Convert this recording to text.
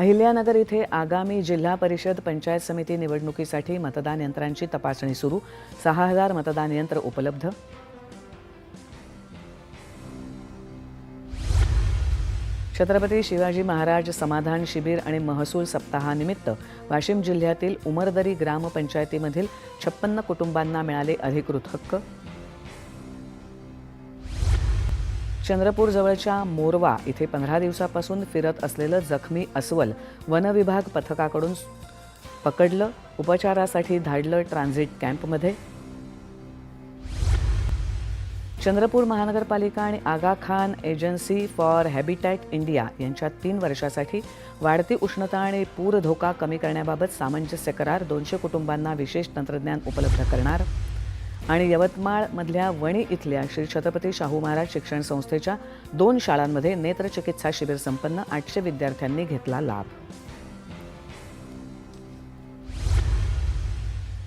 अहिल्यानगर इथे आगामी जिल्हा परिषद पंचायत समिती निवडणुकीसाठी मतदान यंत्रांची तपासणी सुरू. सहा हजार मतदान यंत्र उपलब्ध. छत्रपती शिवाजी महाराज समाधान शिबिर आणि महसूल सप्ताहानिमित्त वाशिम जिल्ह्यातील उमरदरी ग्रामपंचायतीमधील छप्पन्न कुटुंबांना मिळाले अधिकृत हक्क. चंद्रपूर जवळच्या मोरवा इथे पंधरा दिवसापासून फिरत असलेलं जखमी अस्वल वनविभाग पथकाकडून पकडलं उपचारासाठी धाडलं ट्रान्झिट कॅम्पमध्ये. चंद्रपूर महानगरपालिका आणि Aga Khan agency for habitat India यांच्यात तीन वर्षासाठी वाढती उष्णता आणि पूर धोका कमी करण्याबाबत सामंजस्य करार दोनशे कुटुंबांना विशेष तंत्रज्ञान उपलब्ध करणार. आणि यवतमाळमधल्या वणी इथल्या श्री छत्रपती शाहू महाराज शिक्षण संस्थेच्या दोन शाळांमध्ये नेत्रचिकित्सा शिबिर संपन्न आठशे विद्यार्थ्यांनी घेतला लाभ.